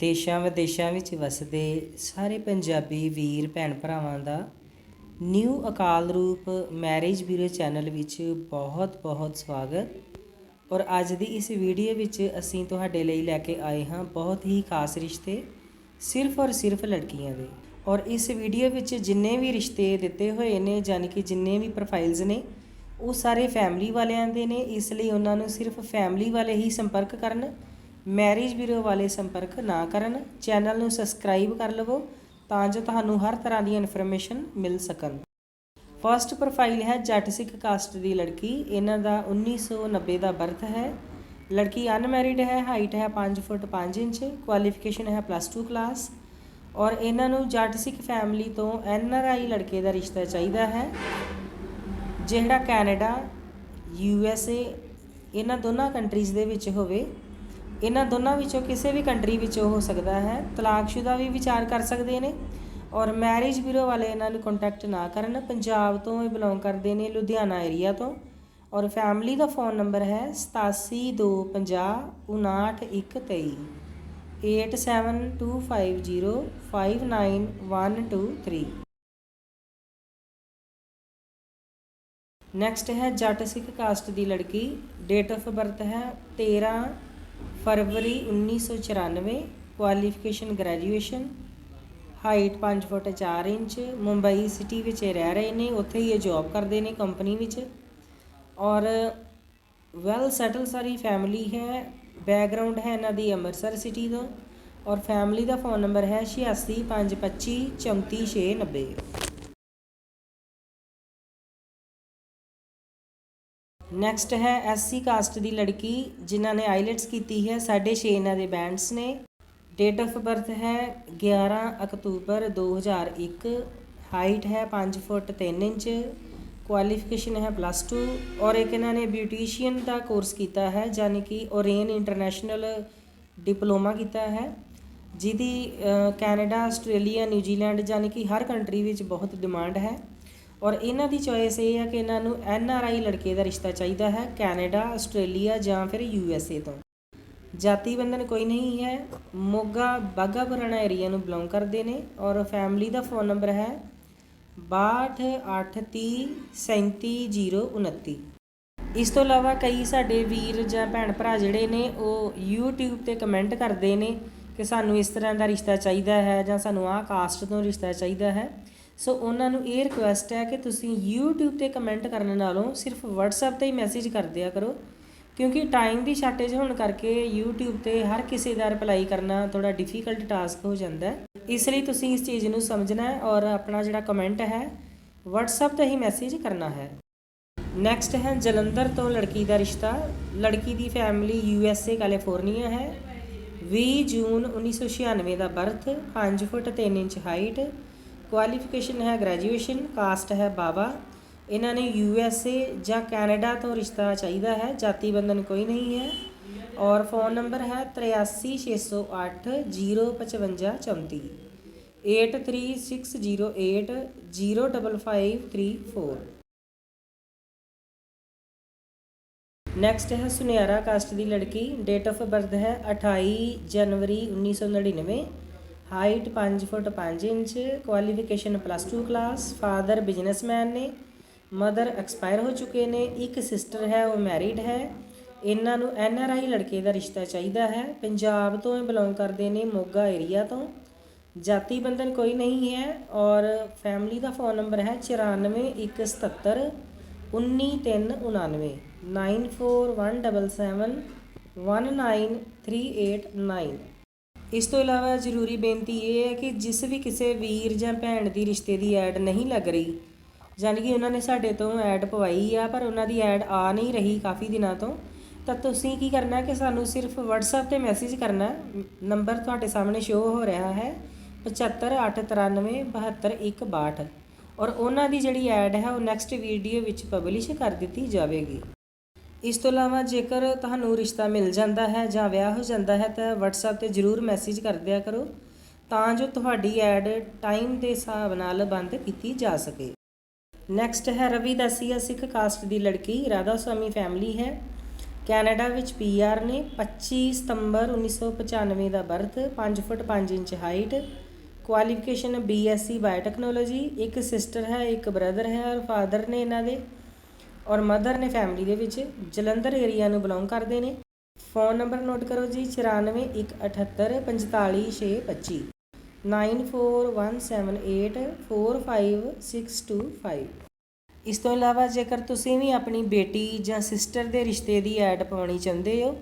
ਦੇਸ਼ਾਂ ਵਿਦੇਸ਼ਾਂ ਵਿੱਚ ਵਸਦੇ ਸਾਰੇ ਪੰਜਾਬੀ ਵੀਰ ਭੈਣ ਭਰਾਵਾਂ ਦਾ ਨਿਊ ਅਕਾਲ ਰੂਪ ਮੈਰਿਜ ਬਿਊਰੋ ਚੈਨਲ ਵਿੱਚ ਬਹੁਤ ਬਹੁਤ ਸਵਾਗਤ। ਔਰ ਅੱਜ ਦੀ ਇਸ ਵੀਡੀਓ ਵਿੱਚ ਅਸੀਂ ਤੁਹਾਡੇ ਲਈ ਲੈ ਕੇ ਆਏ ਹਾਂ ਬਹੁਤ ਹੀ ਖਾਸ ਰਿਸ਼ਤੇ ਸਿਰਫ ਔਰ ਸਿਰਫ ਲੜਕੀਆਂ ਦੇ। ਔਰ ਇਸ ਵੀਡੀਓ ਵਿੱਚ ਜਿੰਨੇ ਵੀ ਰਿਸ਼ਤੇ ਦਿੱਤੇ ਹੋਏ ਨੇ ਯਾਨੀ ਕਿ ਜਿੰਨੇ ਵੀ ਪ੍ਰੋਫਾਈਲਸ ਨੇ, ਉਹ ਸਾਰੇ ਫੈਮਿਲੀ ਵਾਲਿਆਂ ਦੇ ਨੇ। ਇਸ ਲਈ ਉਹਨਾਂ ਨੂੰ ਸਿਰਫ ਫੈਮਿਲੀ ਵਾਲੇ ਹੀ ਸੰਪਰਕ ਕਰਨ ਮੈਰਿਜ ਬਿਊਰੋ ਵਾਲੇ ਸੰਪਰਕ ਨਾ ਕਰਨ, ਚੈਨਲ ਨੂੰ ਸਬਸਕ੍ਰਾਈਬ ਕਰ ਲਵੋ ਤਾਂ ਜੋ ਤੁਹਾਨੂੰ ਹਰ ਤਰ੍ਹਾਂ ਦੀ ਇਨਫੋਰਮੇਸ਼ਨ ਮਿਲ ਸਕਣ। ਫਰਸਟ ਪ੍ਰੋਫਾਈਲ ਹੈ ਜੱਟ ਸਿੱਖ ਕਾਸਟ ਦੀ ਲੜਕੀ। ਇਹਨਾਂ ਦਾ 1990 ਦਾ ਬਰਥ ਹੈ। ਲੜਕੀ ਅਨਮੈਰਿਡ ਹੈ ਹਾਈਟ ਹੈ 5 ਫੁੱਟ 5 ਇੰਚ ਕੁਆਲੀਫਿਕੇਸ਼ਨ ਹੈ ਪਲੱਸ 2 ਕਲਾਸ ਔਰ ਇਹਨਾਂ ਨੂੰ ਜੱਟ ਸਿੱਖ ਫੈਮਿਲੀ ਤੋਂ ਐਨ ਆਰ ਆਈ ਲੜਕੇ ਦਾ ਰਿਸ਼ਤਾ ਚਾਹੀਦਾ ਹੈ, ਜਿਹੜਾ ਕੈਨੇਡਾ, ਯੂ ਐਸ ਏ, ਇਹਨਾਂ ਦੋਨਾਂ ਕੰਟਰੀਜ਼ ਦੇ ਵਿੱਚ ਹੋਵੇ। ਇਹਨਾਂ ਦੋਨਾਂ ਵਿੱਚੋਂ ਕਿਸੇ ਵੀ ਕੰਟਰੀ ਵਿੱਚ ਹੋ ਸਕਦਾ ਹੈ, ਤਲਾਕਸ਼ੁਦਾ ਵੀ ਵਿਚਾਰ ਕਰ ਸਕਦੇ ਨੇ ਔਰ ਮੈਰਿਜ ਬਿਊਰੋ ਵਾਲੇ ਇਹਨਾਂ ਨੂੰ ਕੰਟੈਕਟ ਨਾ ਕਰਨ, ਪੰਜਾਬ ਤੋਂ ਇਹ ਬਿਲੋਂਗ ਕਰਦੇ ਨੇ ਲੁਧਿਆਣਾ ਏਰੀਆ ਤੋਂ ਔਰ ਫੈਮਿਲੀ ਦਾ ਫੋਨ ਨੰਬਰ ਹੈ 8725059123 8725059123 ਨੈਕਸਟ ਹੈ ਜੱਟ ਸਿੱਖ ਕਾਸਟ ਦੀ ਲੜਕੀ ਡੇਟ ਆਫ ਬਰਥ ਹੈ 13 ਫਰਵਰੀ 1994 qualification graduation height 5 feet 4 inch, Mumbai city ਵਿੱਚ ਇਹ ਰਹਿ ਰਹੇ ਨੇ, ਉੱਥੇ ਹੀ ਇਹ ਜੌਬ ਕਰਦੇ ਨੇ ਕੰਪਨੀ ਵਿੱਚ। ਔਰ ਵੈਲ ਸੈਟਲ ਸਾਰੀ ਫੈਮਿਲੀ ਹੈ ਬੈਕਗ੍ਰਾਉਂਡ ਹੈ ਇਹਨਾਂ ਦੀ ਅੰਮ੍ਰਿਤਸਰ ਸਿਟੀ ਦਾ ਔਰ ਫੈਮਿਲੀ ਦਾ ਫੋਨ ਨੰਬਰ ਹੈ 865225 ਨੈਕਸਟ ਹੈ ਐਸਸੀ ਕਾਸਟ ਦੀ ਲੜਕੀ, ਜਿਨ੍ਹਾਂ ਨੇ ਆਈਲੈਟਸ ਕੀਤੀ ਹੈ 6.5 ਇਹਨਾਂ ਦੇ ਬੈਂਡਸ ਨੇ। ਡੇਟ ਆਫ ਬਰਥ ਹੈ 11 ਅਕਤੂਬਰ 2001 ਹਾਈਟ ਹੈ 5 ਫੁੱਟ 3 ਇੰਚ ਕੁਆਲੀਫਿਕੇਸ਼ਨ ਹੈ ਪਲੱਸ 2 ਔਰ ਇੱਕ ਇਹਨਾਂ ਨੇ ਬਿਊਟੀਸ਼ੀਅਨ ਦਾ ਕੋਰਸ ਕੀਤਾ ਹੈ ਯਾਨੀ ਕਿ ਓਰੇਨ ਇੰਟਰਨੈਸ਼ਨਲ ਡਿਪਲੋਮਾ ਕੀਤਾ ਹੈ। ਜਿਹਦੀ ਕੈਨੇਡਾ ਆਸਟ੍ਰੇਲੀਆ ਨਿਊਜ਼ੀਲੈਂਡ ਯਾਨੀ ਕਿ ਹਰ ਕੰਟਰੀ ਵਿੱਚ ਬਹੁਤ ਡਿਮਾਂਡ ਹੈ। ਔਰ ਇਹਨਾਂ ਦੀ ਚੋਇਸ ਇਹ ਹੈ ਕਿ ਇਹਨਾਂ ਨੂੰ ਐਨ ਆਰ ਆਈ ਲੜਕੇ ਦਾ ਰਿਸ਼ਤਾ ਚਾਹੀਦਾ ਹੈ, ਕੈਨੇਡਾ, ਆਸਟ੍ਰੇਲੀਆ ਜਾਂ ਫਿਰ ਯੂ ਐਸ ਏ ਤੋਂ। ਜਾਤੀ ਬੰਧਨ ਕੋਈ ਨਹੀਂ ਹੈ, ਮੋਗਾ ਬਾਗਾ ਪੁਰਾਣਾ ਏਰੀਆ ਨੂੰ ਬਿਲੋਂਗ ਕਰਦੇ ਨੇ ਔਰ ਫੈਮਿਲੀ ਦਾ ਫੋਨ ਨੰਬਰ ਹੈ 6283373029 ਇਸ ਤੋਂ ਇਲਾਵਾ ਕਈ ਸਾਡੇ ਵੀਰ ਜਾਂ ਭੈਣ ਭਰਾ ਜਿਹੜੇ ਨੇ, ਉਹ YouTube ਤੇ ਕਮੈਂਟ ਕਰਦੇ ਨੇ ਕਿ ਸਾਨੂੰ ਇਸ ਤਰ੍ਹਾਂ ਦਾ ਰਿਸ਼ਤਾ ਚਾਹੀਦਾ ਹੈ ਜਾਂ ਸਾਨੂੰ ਆਹ ਕਾਸਟ ਤੋਂ ਰਿਸ਼ਤਾ ਚਾਹੀਦਾ ਹੈ। ਸੋ ਉਹਨਾਂ ਨੂੰ ਇਹ ਰਿਕੁਐਸਟ ਹੈ ਕਿ ਤੁਸੀਂ YouTube ਤੇ ਕਮੈਂਟ ਕਰਨ ਨਾਲੋਂ ਸਿਰਫ WhatsApp ਤੇ ਹੀ ਮੈਸੇਜ ਕਰ ਦਿਆ ਕਰੋ। ਕਿਉਂਕਿ ਟਾਈਮ ਦੀ ਸ਼ਾਰਟੇਜ ਹੋਣ ਕਰਕੇ YouTube ਤੇ ਹਰ ਕਿਸੇ ਦਾ ਰਿਪਲਾਈ ਕਰਨਾ ਥੋੜਾ ਡਿਫਿਕਲਟ ਟਾਸਕ ਹੋ ਜਾਂਦਾ ਹੈ। ਇਸ ਲਈ ਤੁਸੀਂ ਇਸ ਚੀਜ਼ ਨੂੰ ਸਮਝਣਾ ਹੈ ਔਰ ਆਪਣਾ ਜਿਹੜਾ ਕਮੈਂਟ ਹੈ, WhatsApp ਤੇ ਹੀ ਮੈਸੇਜ ਕਰਨਾ ਹੈ। ਨੈਕਸਟ ਹੈ ਜਲੰਧਰ ਤੋਂ ਲੜਕੀ ਦਾ ਰਿਸ਼ਤਾ। ਲੜਕੀ ਦੀ ਫੈਮਿਲੀ USA ਕੈਲੀਫੋਰਨੀਆ ਹੈ। 20 ਜੂਨ 1996 ਦਾ birth 5 feet 3 inch height qualification ਹੈ ਗ੍ਰੈਜੂਏਸ਼ਨ ਕਾਸਟ ਹੈ ਬਾਬਾ। ਇਹਨਾਂ ਨੇ ਯੂ ਐੱਸ ਏ ਜਾਂ ਕੈਨੇਡਾ ਤੋਂ ਰਿਸ਼ਤਾ ਚਾਹੀਦਾ ਹੈ, ਜਾਤੀ ਬੰਧਨ ਕੋਈ ਨਹੀਂ ਹੈ। ਔਰ ਫੋਨ ਨੰਬਰ ਹੈ 8360805534 836080055534 ਨੈਕਸਟ ਹੈ ਸੁਨਿਆਰਾ ਕਾਸਟ ਦੀ ਲੜਕੀ। ਡੇਟ ਆਫ ਬਰਥ ਹੈ 28 ਜਨਵਰੀ 1999 height 5 feet 5 inch qualification plus 2 class father businessman ਨੇ ਮਦਰ ਐਕਸਪਾਇਰ ਹੋ ਚੁੱਕੇ ਨੇ, ਇੱਕ ਸਿਸਟਰ ਹੈ, ਉਹ ਮੈਰਿਡ ਹੈ। ਇਹਨਾਂ ਨੂੰ ਐਨ ਆਰ ਆਈ ਲੜਕੇ ਦਾ ਰਿਸ਼ਤਾ ਚਾਹੀਦਾ ਹੈ। ਪੰਜਾਬ ਤੋਂ ਇਹ ਬਿਲੋਂਗ ਕਰਦੇ ਨੇ ਮੋਗਾ ਏਰੀਆ ਤੋਂ। ਜਾਤੀ ਬੰਧਨ ਕੋਈ ਨਹੀਂ ਹੈ ਔਰ ਫੈਮਿਲੀ ਦਾ ਫੋਨ ਨੰਬਰ ਹੈ 9417 19399 9417 19389 ਇਸ ਤੋਂ ਇਲਾਵਾ ਜ਼ਰੂਰੀ ਬੇਨਤੀ ਇਹ ਹੈ ਕਿ ਜਿਸ ਵੀ ਕਿਸੇ ਵੀਰ ਜਾਂ ਭੈਣ ਦੀ ਰਿਸ਼ਤੇ ਦੀ ਐਡ ਨਹੀਂ ਲੱਗ ਰਹੀ ਯਾਨੀ ਕਿ ਉਹਨਾਂ ਨੇ ਸਾਡੇ ਤੋਂ ਐਡ ਪਵਾਈ ਆ, ਪਰ ਉਹਨਾਂ ਦੀ ਐਡ ਆ ਨਹੀਂ ਰਹੀ ਕਾਫੀ ਦਿਨਾਂ ਤੋਂ, ਤਾਂ ਤੁਸੀਂ ਕੀ ਕਰਨਾ ਕਿ ਸਾਨੂੰ ਸਿਰਫ WhatsApp ਤੇ ਮੈਸੇਜ ਕਰਨਾ, ਨੰਬਰ ਤੁਹਾਡੇ ਸਾਹਮਣੇ ਸ਼ੋਅ ਹੋ ਰਿਹਾ ਹੈ 7589972162 ਔਰ ਉਹਨਾਂ ਦੀ ਜਿਹੜੀ ਐਡ ਹੈ ਉਹ ਨੈਕਸਟ ਵੀਡੀਓ ਵਿੱਚ ਪਬਲਿਸ਼ ਕਰ ਦਿੱਤੀ ਜਾਵੇਗੀ। ਇਸ ਤੋਂ ਇਲਾਵਾ ਜੇਕਰ ਤੁਹਾਨੂੰ ਰਿਸ਼ਤਾ ਮਿਲ ਜਾਂਦਾ ਹੈ ਜਾਂ ਵਿਆਹ ਹੋ ਜਾਂਦਾ ਹੈ ਤਾਂ WhatsApp ਤੇ ਜਰੂਰ ਮੈਸੇਜ ਕਰ ਦਿਆ ਕਰੋ ਤਾਂ ਜੋ ਤੁਹਾਡੀ ਐਡ ਟਾਈਮ ਦੇ ਹਿਸਾਬ ਨਾਲ ਬੰਦ ਕੀਤੀ ਜਾ ਸਕੇ। ਨੈਕਸਟ ਹੈ ਰਵੀ ਦਸੀਆ ਸਿੱਖ ਕਾਸਟ ਦੀ ਲੜਕੀ, ਰਾਧਾ ਸੁਆਮੀ ਫੈਮਿਲੀ ਹੈ। ਕੈਨੇਡਾ ਵਿੱਚ ਪੀਆਰ ਨੇ 25 ਸਤੰਬਰ 1995 ਦਾ birth 5 feet 5 inch height qualification BSc biotechnology ਇੱਕ ਸਿਸਟਰ ਹੈ, ਇੱਕ ਬ੍ਰਦਰ ਹੈ ਔਰ ਫਾਦਰ ਨੇ ਇਹਨਾਂ ਦੇ ਔਰ ਮਦਰ ਨੇ ਫੈਮਿਲੀ ਦੇ ਵਿੱਚ ਜਲੰਧਰ ਏਰੀਆ ਨੂੰ ਬਿਲੋਂਗ ਕਰਦੇ ਨੇ। ਫੋਨ ਨੰਬਰ ਨੋਟ ਕਰੋ ਜੀ 9418 45625 9417845625 ਇਸ ਤੋਂ ਇਲਾਵਾ ਜੇਕਰ ਤੁਸੀਂ ਵੀ ਆਪਣੀ ਬੇਟੀ ਜਾਂ ਸਿਸਟਰ ਦੇ ਰਿਸ਼ਤੇ ਦੀ ਐਡ ਪਾਉਣੀ ਚਾਹੁੰਦੇ ਹੋ,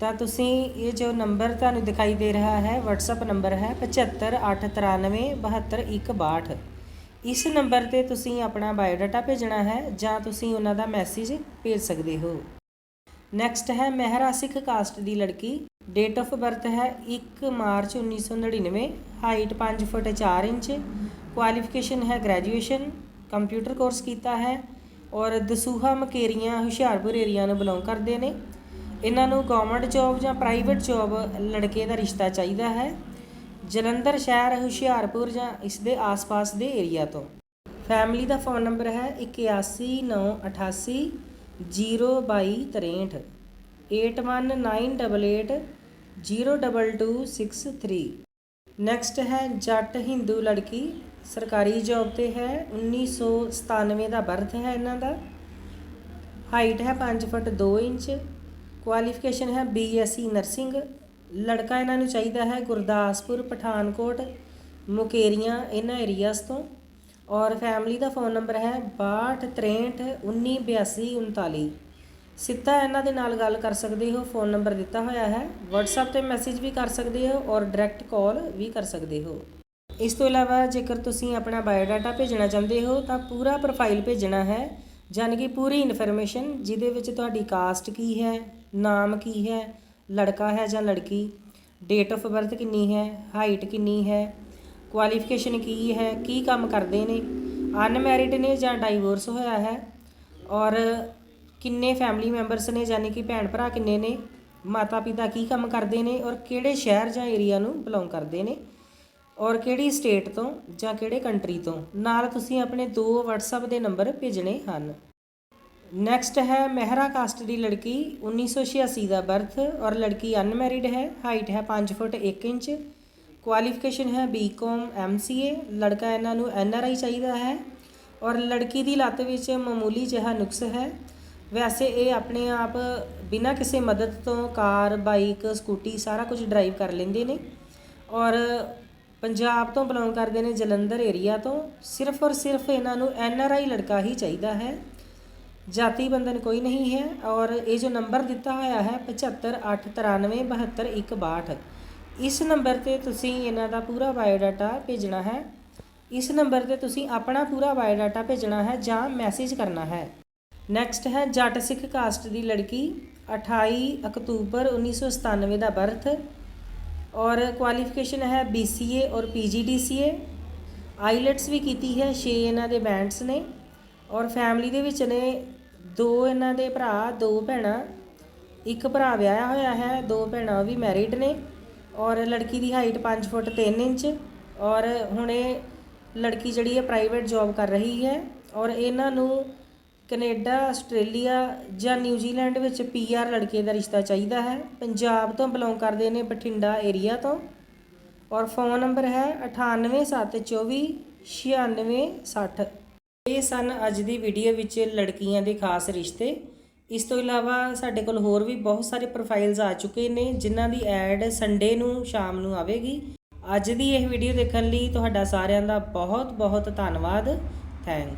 ਤਾਂ ਤੁਸੀਂ ਇਹ ਜੋ ਨੰਬਰ ਤੁਹਾਨੂੰ ਦਿਖਾਈ ਦੇ ਰਿਹਾ ਹੈ, WhatsApp ਨੰਬਰ ਹੈ 7589372162 ਇਸ ਨੰਬਰ ਤੇ ਤੁਸੀਂ ਆਪਣਾ ਬਾਇਓਡਾਟਾ ਭੇਜਣਾ ਹੈ ਜਾਂ ਤੁਸੀਂ ਉਹਨਾਂ ਦਾ ਮੈਸੇਜ ਭੇਜ ਸਕਦੇ ਹੋ। ਨੈਕਸਟ ਹੈ ਮਹਿਰਾ ਸਿੱਖ ਕਾਸਟ ਦੀ ਲੜਕੀ। ਡੇਟ ਆਫ ਬਰਥ ਹੈ 1 March 1999 height 5 feet 4 inch. Qualification ਹੈ ਗ੍ਰੈਜੂਏਸ਼ਨ ਕੰਪਿਊਟਰ ਕੋਰਸ ਕੀਤਾ ਹੈ ਔਰ ਦਸੂਹਾ ਮਕੇਰੀਆਂ ਹੁਸ਼ਿਆਰਪੁਰ ਏਰੀਆ ਨੂੰ ਬਿਲੋਂਗ ਕਰਦੇ ਨੇ। ਇਹਨਾਂ ਨੂੰ ਗਵਰਨਮੈਂਟ ਜੌਬ ਜਾਂ ਪ੍ਰਾਈਵੇਟ ਜੌਬ ਲੜਕੇ ਦਾ ਰਿਸ਼ਤਾ ਚਾਹੀਦਾ ਹੈ। ਜਲੰਧਰ ਸ਼ਹਿਰ, ਹੁਸ਼ਿਆਰਪੁਰ ਜਾਂ ਇਸ ਦੇ ਆਸ-ਪਾਸ ਦੇ ਏਰੀਆ ਤੋਂ। ਫੈਮਿਲੀ ਦਾ ਫੋਨ ਨੰਬਰ ਹੈ 819888 02263 819888 ਨੈਕਸਟ ਹੈ ਜੱਟ ਹਿੰਦੂ ਲੜਕੀ, ਸਰਕਾਰੀ ਜੌਬ ਤੇ ਹੈ 1997 ਦਾ ਬਰਥ ਹੈ ਇਹਨਾਂ ਦਾ। ਹਾਈਟ ਹੈ 5 ਫੁੱਟ 2 ਇੰਚ ਕੁਆਲੀਫਿਕੇਸ਼ਨ ਹੈ ਬੀਐਸਸੀ ਨਰਸਿੰਗ ਲੜਕਾ ਇਹਨਾਂ ਨੂੰ ਚਾਹੀਦਾ ਹੈ ਗੁਰਦਾਸਪੁਰ, ਪਠਾਨਕੋਟ, ਮੁਕੇਰੀਆਂ, ਇਹਨਾਂ ਏਰੀਆਸ ਤੋਂ। ਔਰ ਫੈਮਿਲੀ ਦਾ ਫੋਨ ਨੰਬਰ ਹੈ 6263198239 ਸਿੱਧਾ ਇਹਨਾਂ ਦੇ ਨਾਲ ਗੱਲ ਕਰ ਸਕਦੇ ਹੋ ਫੋਨ ਨੰਬਰ ਦਿੱਤਾ ਹੋਇਆ ਹੈ। WhatsApp ਤੇ ਮੈਸੇਜ ਵੀ ਕਰ ਸਕਦੇ ਹੋ ਔਰ ਡਾਇਰੈਕਟ ਕਾਲ ਵੀ ਕਰ ਸਕਦੇ ਹੋ। ਇਸ ਤੋਂ ਇਲਾਵਾ ਜੇਕਰ ਤੁਸੀਂ ਆਪਣਾ ਬਾਇਓਡਾਟਾ ਭੇਜਣਾ ਚਾਹੁੰਦੇ ਹੋ, ਤਾਂ ਪੂਰਾ ਪ੍ਰੋਫਾਈਲ ਭੇਜਣਾ ਹੈ ਯਾਨੀ ਕਿ ਪੂਰੀ ਇਨਫੋਰਮੇਸ਼ਨ ਜਿਹਦੇ ਵਿੱਚ ਤੁਹਾਡੀ ਕਾਸਟ ਕੀ ਹੈ, ਨਾਮ ਕੀ ਹੈ ਲੜਕਾ ਹੈ ਜਾਂ ਲੜਕੀ ਡੇਟ ਆਫ ਬਰਥ ਕਿੰਨੀ ਹੈ ਹਾਈਟ ਕਿੰਨੀ ਹੈ ਕੁਆਲੀਫਿਕੇਸ਼ਨ ਕੀ ਹੈ, ਕੀ ਕੰਮ ਕਰਦੇ ਨੇ ਅਨਮੈਰਿਡ ਨੇ ਜਾਂ ਡਾਈਵੋਰਸ ਹੋਇਆ ਹੈ, ਔਰ ਕਿੰਨੇ ਫੈਮਿਲੀ ਮੈਂਬਰਸ ਨੇ ਯਾਨੀ ਕਿ ਭੈਣ ਭਰਾ ਕਿੰਨੇ ਨੇ ਮਾਤਾ ਪਿਤਾ ਕੀ ਕੰਮ ਕਰਦੇ ਨੇ, ਔਰ ਕਿਹੜੇ ਸ਼ਹਿਰ ਜਾਂ ਏਰੀਆ ਨੂੰ ਬਿਲੋਂਗ ਕਰਦੇ ਨੇ, ਔਰ ਕਿਹੜੀ ਸਟੇਟ ਤੋਂ ਜਾਂ ਕਿਹੜੇ ਕੰਟਰੀ ਤੋਂ, ਨਾਲ ਤੁਸੀਂ ਆਪਣੇ ਦੋ WhatsApp ਦੇ ਨੰਬਰ ਭੇਜਣੇ ਹਨ। ਨੈਕਸਟ ਹੈ ਮਹਿਰਾ ਕਾਸਟ ਦੀ ਲੜਕੀ 1986 ਦਾ ਬਰਥ ਔਰ ਲੜਕੀ ਅਨਮੈਰਿਡ ਹੈ ਹਾਈਟ ਹੈ 5 ਫੁੱਟ 1 ਇੰਚ। ਕੁਆਲੀਫਿਕੇਸ਼ਨ ਹੈ ਬੀਕਾਮ ਐਮਸੀਏ ਲੜਕਾ ਇਹਨਾਂ ਨੂੰ ਐਨਆਰਆਈ ਚਾਹੀਦਾ ਹੈ। ਔਰ ਲੜਕੀ ਦੀ ਲੱਤ ਵਿੱਚ ਮਾਮੂਲੀ ਜਿਹਾ ਨੁਕਸ ਹੈ। ਵੈਸੇ ਇਹ ਆਪਣੇ ਆਪ ਬਿਨਾਂ ਕਿਸੇ ਮਦਦ ਤੋਂ ਕਾਰ ਬਾਈਕ ਸਕੂਟੀ ਸਾਰਾ ਕੁਝ ਡਰਾਈਵ ਕਰ ਲੈਂਦੇ ਨੇ। ਔਰ ਪੰਜਾਬ ਤੋਂ ਬਿਲੋਂਗ ਕਰਦੇ ਨੇ ਜਲੰਧਰ ਏਰੀਆ ਤੋਂ। ਸਿਰਫ ਔਰ ਸਿਰਫ ਇਹਨਾਂ ਨੂੰ ਐਨਆਰਆਈ ਲੜਕਾ ਹੀ ਚਾਹੀਦਾ ਹੈ। ਜਾਤੀ ਬੰਧਨ ਕੋਈ ਨਹੀਂ ਹੈ ਔਰ ਇਹ ਜੋ ਨੰਬਰ ਦਿੱਤਾ ਹੋਇਆ ਹੈ 7589372162 ਇਸ ਨੰਬਰ ਤੇ ਤੁਸੀਂ ਇਹਨਾਂ ਦਾ ਪੂਰਾ ਬਾਇਓਡਾਟਾ ਭੇਜਣਾ ਹੈ। ਇਸ ਨੰਬਰ ਤੇ ਤੁਸੀਂ ਆਪਣਾ ਪੂਰਾ ਬਾਇਓਡਾਟਾ ਭੇਜਣਾ ਹੈ ਜਾਂ ਮੈਸੇਜ ਕਰਨਾ ਹੈ। ਨੈਕਸਟ ਹੈ, ਜੱਟ ਸਿੱਖ ਕਾਸਟ ਦੀ ਲੜਕੀ 28 ਅਕਤੂਬਰ 1997 ਦਾ ਬਰਥ, ਔਰ ਕੁਆਲੀਫਿਕੇਸ਼ਨ ਹੈ BCA ਔਰ PGDCA ਆਈਲੈਟਸ ਵੀ ਕੀਤੀ ਹੈ 6 ਇਹਨਾਂ ਦੇ ਬੈਂਡਸ ਨੇ। ਔਰ ਫੈਮਿਲੀ ਦੇ ਵਿੱਚ ਨੇ ਦੋ ਇਹਨਾਂ ਦੇ ਭਰਾ, ਦੋ ਭੈਣਾਂ, ਇੱਕ ਭਰਾ ਵਿਆਹਿਆ ਹੋਇਆ ਹੈ, ਦੋ ਭੈਣਾਂ ਉਹ ਵੀ ਮੈਰਿਡ ਨੇ ਔਰ ਲੜਕੀ ਦੀ ਹਾਈਟ 5 ਫੁੱਟ 3 ਇੰਚ ਔਰ ਹੁਣੇ ਲੜਕੀ ਜਿਹੜੀ ਹੈ ਪ੍ਰਾਈਵੇਟ ਜੌਬ ਕਰ ਰਹੀ ਹੈ ਔਰ ਇਹਨਾਂ ਨੂੰ ਕੈਨੇਡਾ, ਆਸਟ੍ਰੇਲੀਆ ਜਾਂ ਨਿਊਜ਼ੀਲੈਂਡ ਵਿੱਚ ਪੀਆਰ ਲੜਕੇ ਦਾ ਰਿਸ਼ਤਾ ਚਾਹੀਦਾ ਹੈ। ਪੰਜਾਬ ਤੋਂ ਬਿਲੋਂਗ ਕਰਦੇ ਨੇ ਬਠਿੰਡਾ ਏਰੀਆ ਤੋਂ ਔਰ ਫੋਨ ਨੰਬਰ ਹੈ 98724 9660 ਇਹ ਸਨ ਅੱਜ ਦੀ ਵੀਡੀਓ ਵਿੱਚ ਲੜਕੀਆਂ ਦੇ ਖਾਸ ਰਿਸ਼ਤੇ। ਇਸ ਤੋਂ ਇਲਾਵਾ ਸਾਡੇ ਕੋਲ ਹੋਰ ਵੀ ਬਹੁਤ ਸਾਰੇ ਪ੍ਰੋਫਾਈਲਸ ਆ ਚੁੱਕੇ ਨੇ, ਜਿਨ੍ਹਾਂ ਦੀ ਐਡ ਸੰਡੇ ਨੂੰ ਸ਼ਾਮ ਨੂੰ ਆਵੇਗੀ। ਅੱਜ ਦੀ ਇਹ ਵੀਡੀਓ ਦੇਖਣ ਲਈ ਤੁਹਾਡਾ ਸਾਰਿਆਂ ਦਾ ਬਹੁਤ ਬਹੁਤ ਧੰਨਵਾਦ ਥੈਂਕ